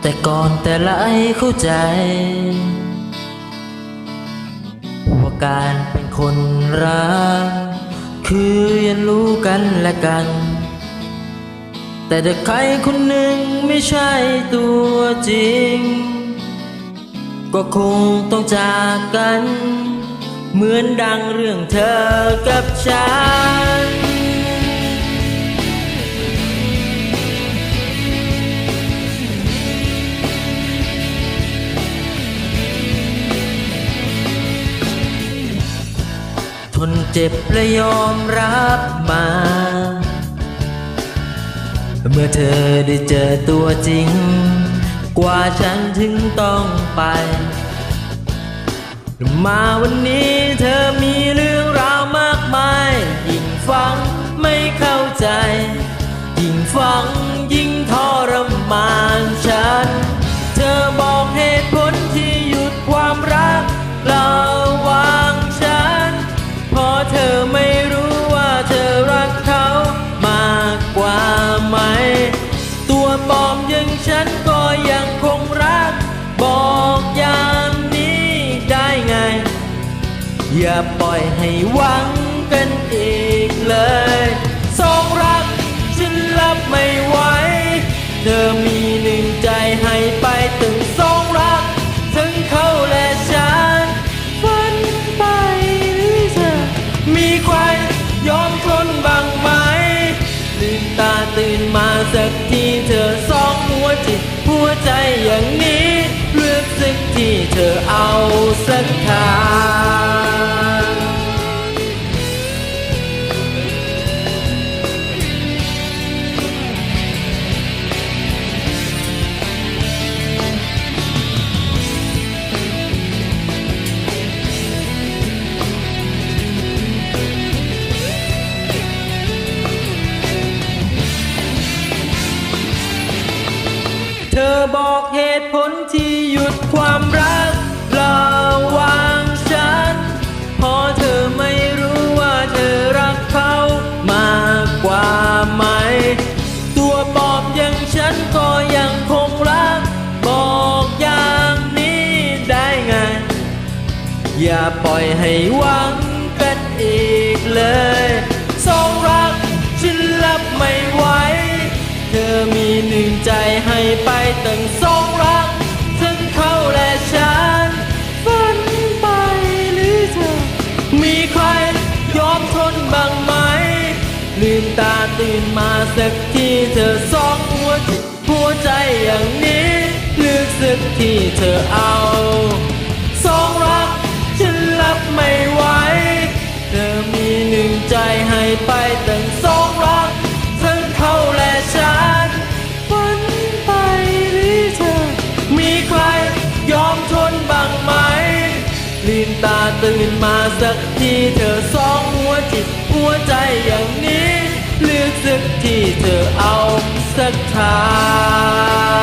แต่ก่อนแต่ละไอเข้าใจ ว่าการเป็นคนรัก คือเรียนรู้กันและกัน แต่ถ้าใครคนหนึ่งไม่ใช่ตัวจริง ก็คงต้องจากกัน เหมือนดังเรื่องเธอกับฉัน เจ็บและยอมรับมา เมื่อเธอได้เจอตัวจริง กว่าฉันถึงต้องไป มาวันนี้เธอมีเรื่องราวมากมาย ยิ่งฟังไม่เข้าใจันก็ยังคงรัก บอกอย่างนี้ได้ไง อย่าปล่อยให้หวังกันอีกเลย สองรักฉันรับไม่ไหว สักทางเธอบอกเหตุผลที่หยุดความรัก อย่าปล่อยให้หวังกันอีกเลยสองรักฉันรับไม่ไหว เธอมีหนึ่งใจให้ไปตั้งสองรัก ทั้งเขาและฉันฝันไปหรือเธอ มีใครยอมทนบ้างไหม ลืมตาตื่นมาสักทีเธอสองหัวจิตหัวใจอย่างนี้เลือกสักที่เธอเอา ตาตื่นมาสักทีเธอสองหัวจิตหัวใจอย่างนี้เลือกสักที่เธอเอาสักทาง